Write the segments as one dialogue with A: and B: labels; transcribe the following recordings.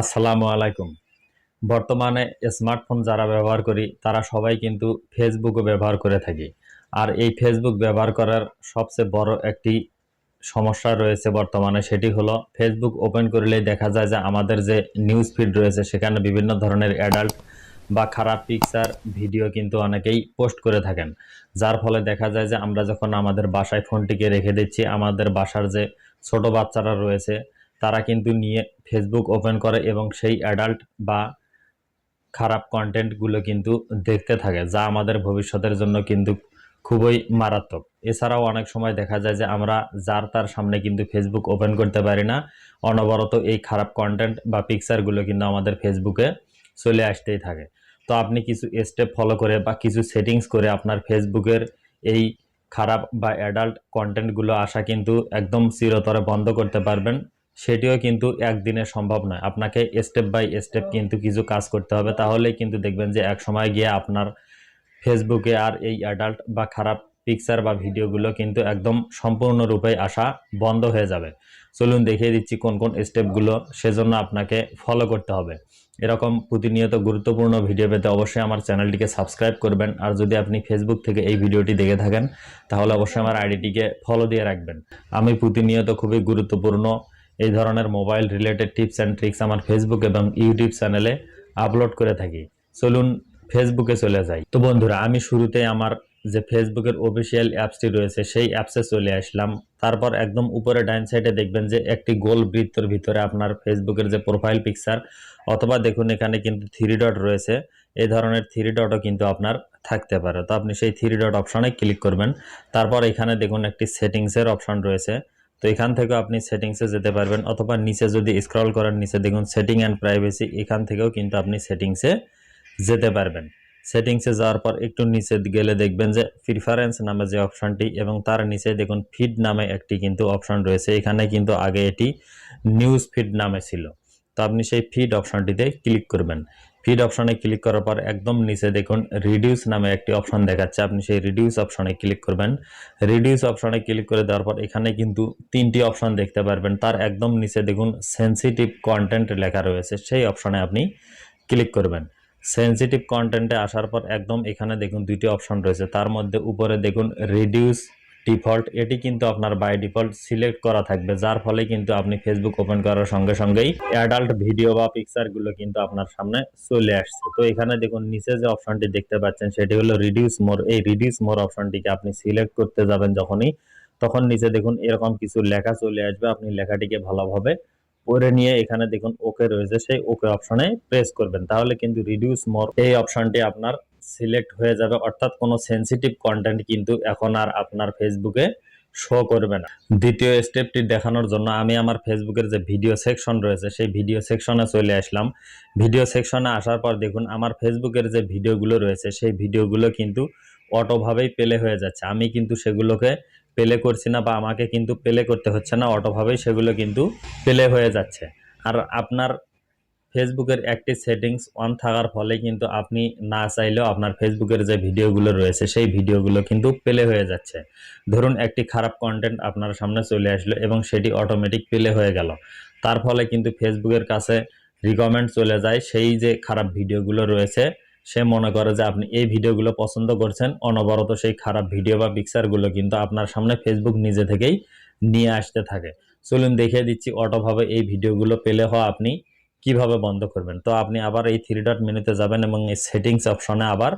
A: আসসালামু আলাইকুম। বর্তমানে স্মার্টফোন যারা ব্যবহার করি, তারা সবাই কিন্তু ফেসবুকও ব্যবহার করে থাকি। আর এই ফেসবুক ব্যবহার করার সবচেয়ে বড় একটি সমস্যা রয়েছে বর্তমানে, সেটি হলো ফেসবুক ওপেন করলেই দেখা যায় যে আমাদের যে নিউজ ফিড রয়েছে, সেখানে বিভিন্ন ধরনের অ্যাডাল্ট বা খারাপ পিকচার ভিডিও কিন্তু অনেকেই পোস্ট করে থাকেন। যার ফলে দেখা যায় যে আমরা যখন আমাদের বাসায় ফোনটিকে রেখে দিচ্ছি, আমাদের বাসার যে ছোট বাচ্চারা রয়েছে তারা কিন্তু নিয়ে ফেসবুক ওপেন করে এবং সেই অ্যাডাল্ট বা খারাপ কন্টেন্টগুলো কিন্তু দেখতে থাকে, যা আমাদের ভবিষ্যতের জন্য কিন্তু খুবই মারাত্মক। এছাড়াও অনেক সময় দেখা যায় যে আমরা যার তার সামনে কিন্তু ফেসবুক ওপেন করতে পারি না, অনবরত এই খারাপ কন্টেন্ট বা পিকচারগুলো কিন্তু আমাদের ফেসবুকে চলে আসতেই থাকে। তো আপনি কিছু স্টেপ ফলো করে বা কিছু সেটিংস করে আপনার ফেসবুকের এই খারাপ বা অ্যাডাল্ট কন্টেন্টগুলো আসা কিন্তু একদম চিরতরে বন্ধ করতে পারবেন। সেটিও কিন্তু একদিনে সম্ভব নয়। আপনাকে স্টেপ বাই স্টেপ কিন্তু কিছু কাজ করতে হবে। তাহলেই কিন্তু দেখবেন যে এক সময় গিয়ে আপনার ফেসবুকে আর এই অ্যাডাল্ট বা খারাপ পিকচার বা ভিডিওগুলো কিন্তু একদম সম্পূর্ণরূপে আসা বন্ধ হয়ে যাবে। চলুন দেখিয়ে দিচ্ছি কোন কোন স্টেপগুলো সেজন্য আপনাকে ফলো করতে হবে। এরকম প্রতিনিয়ত গুরুত্বপূর্ণ ভিডিও পেতে অবশ্যই আমার চ্যানেলটিকে সাবস্ক্রাইব করবেন। আর যদি আপনি ফেসবুক থেকে এই ভিডিওটি দেখে থাকেন, তাহলে অবশ্যই আমার আইডিটিকে ফলো দিয়ে রাখবেন। আমি প্রতিনিয়ত খুবই গুরুত্বপূর্ণ এই ধরনের mobile related tips and tricks আমার ফেসবুক এবং ইউটিউব চ্যানেলে আপলোড করে থাকি। চলুন ফেসবুকে চলে যাই। তো বন্ধুরা, আমি শুরুতে আমার যে ফেসবুকের অফিসিয়াল অ্যাপসটি রয়েছে, সেই অ্যাপসে চলে আসলাম। তারপর একদম উপরে ডাইন সাইডে দেখবেন যে একটি গোল বৃত্তর ভিতরে আপনার ফেসবুকের যে প্রোফাইল পিকচার অথবা দেখুন এখানে কিন্তু থ্রি ডট রয়েছে। এই ধরনের থ্রি ডটও কিন্তু আপনার থাকতে পারে। তো আপনি সেই থ্রি ডট অপশানে ক্লিক করবেন। তারপর এখানে দেখুন একটি সেটিংসের অপশান রয়েছে। তো এখান থেকে আপনি সেটিংসে যেতে পারবেন, অথবা নিচে যদি স্ক্রল করেন নিচে দেখুন সেটিং অ্যান্ড প্রাইভেসি এখান থেকেও কিন্তু আপনি সেটিংসে যেতে পারবেন। সেটিংসে যাওয়ার পর একটু নিচে গেলে দেখবেন যে প্রিফারেন্স নামে যে অপশানটি এবং তার নিচে দেখুন ফিড নামে একটি কিন্তু অপশান রয়েছে। এখানে কিন্তু আগে এটি নিউজ ফিড নামে ছিল। তো আপনি সেই ফিড অপশানটিতে ক্লিক করবেন। ফিড অপশানে ক্লিক করার পর একদম নিচে দেখুন রিডিউস নামে একটি অপশন দেখাচ্ছে। আপনি সেই রিডিউস অপশনে ক্লিক করবেন। রিডিউস অপশনে ক্লিক করে দেওয়ার পর এখানে কিন্তু তিনটি অপশন দেখতে পারবেন। তার একদম নিচে দেখুন সেন্সিটিভ কন্টেন্ট লেখা রয়েছে। সেই অপশনে আপনি ক্লিক করবেন। সেন্সিটিভ কন্টেন্টে আসার পর একদম এখানে দেখুন দুইটি অপশন রয়েছে। তার মধ্যে উপরে দেখুন রিডিউস ডিফল্ট, এটি কিন্তু আপনার বাই ডিফল্ট সিলেক্ট করা থাকবে, যার ফলে কিন্তু আপনি ফেসবুক ওপেন করার সঙ্গে সঙ্গেই অ্যাডাল্ট ভিডিও বা পিকচারগুলো কিন্তু আপনার সামনে চলে আসছে। তো এখানে দেখুন, নিচে যে অপশনটি দেখতে পাচ্ছেন, সেটি হলো রিডিউস মোর এই রিডিউস মোর অপশনটিকে আপনি সিলেক্ট করতে যাবেন যখনই, তখন নিচে দেখুন, এরকম কিছু লেখা চলে আসবে, আপনি লেখাটিকে ভালোভাবে পরে নিয়ে এখানে দেখুন ওকে রয়েছে। সেই ওকে অপশনে প্রেস করবেন। তাহলে কিন্তু রিডিউস মোর এই অপশনটি আপনার সিলেক্ট হয়ে যাবে। অর্থাৎ কোনো সেন্সিটিভ কন্টেন্ট কিন্তু এখন আর আপনার ফেসবুকে শো করবে না। দ্বিতীয় স্টেপটি দেখানোর জন্য আমি আমার ফেসবুকের যে ভিডিও সেকশন রয়েছে, সেই ভিডিও সেকশনে চলে আসলাম। ভিডিও সেকশনে আসার পর দেখুন আমার ফেসবুকের যে ভিডিওগুলো রয়েছে, সেই ভিডিওগুলো কিন্তু অটোভাবেই পেলে হয়ে যাচ্ছে। আমি কিন্তু সেগুলোকে প্লে করছি না বা আমাকে কিন্তু প্লে করতে হচ্ছে না, অটোভাবেই সেগুলো কিন্তু প্লে হয়ে যাচ্ছে। আর আপনার ফেসবুকের একটি সেটিংস অন থাকার ফলে কিন্তু আপনি না চাইলেও আপনার ফেসবুকের যে ভিডিওগুলো রয়েছে, সেই ভিডিওগুলো কিন্তু প্লে হয়ে যাচ্ছে। ধরুন একটি খারাপ কন্টেন্ট আপনার সামনে চলে আসলো এবং সেটি অটোমেটিক প্লে হয়ে গেল। তার ফলে কিন্তু ফেসবুকের কাছে রিকমেন্ড চলে যায় সেই যে খারাপ ভিডিওগুলো রয়েছে সে মনে করে যে আপনি এই ভিডিওগুলো পছন্দ করছেন, অনবরত সেই খারাপ ভিডিও বা পিকচারগুলো কিন্তু আপনার সামনে ফেসবুক নিজে থেকেই নিয়ে আসতে থাকে। চলুন দেখিয়ে দিচ্ছি অটোভাবে এই ভিডিওগুলো পেলে হওয়া আপনি কীভাবে বন্ধ করবেন। তো আপনি আবার এই থ্রি ডট মেনুতে যাবেন এবং এই সেটিংস অপশনে আবার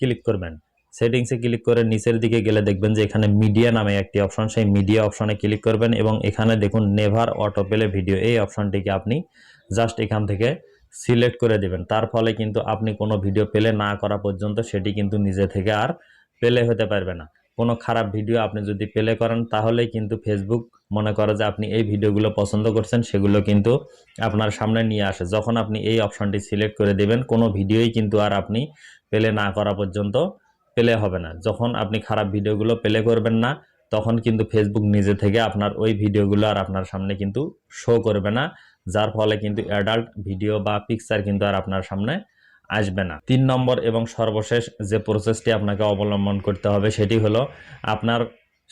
A: ক্লিক করবেন। সেটিংসে ক্লিক করে নিচের দিকে গেলে দেখবেন যে এখানে মিডিয়া নামে একটি অপশন সেই মিডিয়া অপশনে ক্লিক করবেন এবং এখানে দেখুন নেভার অটো পেলে ভিডিও এই অপশনটিকে আপনি জাস্ট এখান থেকে সিলেক্ট করে দেবেন। তার ফলে কিন্তু আপনি কোনো ভিডিও প্লে না করা পর্যন্ত সেটি কিন্তু নিজে থেকে আর প্লে হতে পারবে না। কোনো খারাপ ভিডিও আপনি যদি প্লে করেন, তাহলেই কিন্তু ফেসবুক মনে করে যে আপনি এই ভিডিওগুলো পছন্দ করছেন, সেগুলো কিন্তু আপনার সামনে নিয়ে আসে। যখন আপনি এই অপশনটি সিলেক্ট করে দেবেন, কোনো ভিডিওই কিন্তু আর আপনি প্লে না করা পর্যন্ত প্লে হবে না। যখন আপনি খারাপ ভিডিওগুলো প্লে করবেন না তখন কিন্তু ফেসবুক নিজে থেকে আপনার ওই ভিডিওগুলো আর আপনার সামনে কিন্তু শো করবে না, যার ফলে কিন্তু অ্যাডাল্ট ভিডিও বা পিকচার কিন্তু আর আপনার সামনে আসবে না। তিন নম্বর এবং সর্বশেষ যে প্রসেসটি আপনাকে অবলম্বন করতে হবে সেটি হলো আপনার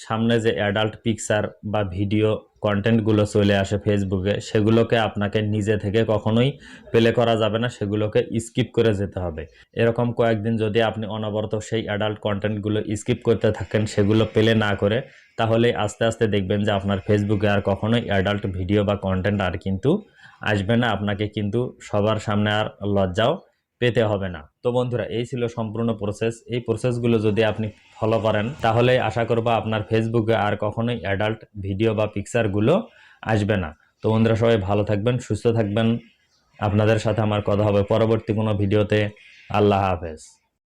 A: সামনে যে অ্যাডাল্ট পিকচার বা ভিডিও কন্টেন্টগুলো চলে আসে ফেসবুকে সেগুলোকে আপনাকে নিজে থেকে কখনোই প্লে করা যাবে না, সেগুলোকে স্কিপ করে যেতে হবে। এরকম কয়েকদিন যদি আপনি অনবরত সেই অ্যাডাল্ট কন্টেন্টগুলো স্কিপ করতে থাকেন, সেগুলো প্লে না করে, তাহলে আস্তে আস্তে দেখবেন যে আপনার ফেসবুকে আর কখনোই অ্যাডাল্ট ভিডিও বা কন্টেন্ট আর কিন্তু আসবে না। আপনাকে কিন্তু সবার সামনে আর লজ্জাও পেতে হবে না। তো বন্ধুরা, এই ছিল সম্পূর্ণ প্রসেস এই প্রসেসগুলো যদি আপনি ফলো করেন, তাহলে আশা করব আপনার ফেসবুকে আর কখনোই অ্যাডাল্ট ভিডিও বা পিকচারগুলো আসবে না। তো বন্ধুরা, সবাই ভালো থাকবেন, সুস্থ থাকবেন। আপনাদের সাথে আমার কথা হবে পরবর্তী কোনো ভিডিওতে আল্লাহ হাফেজ।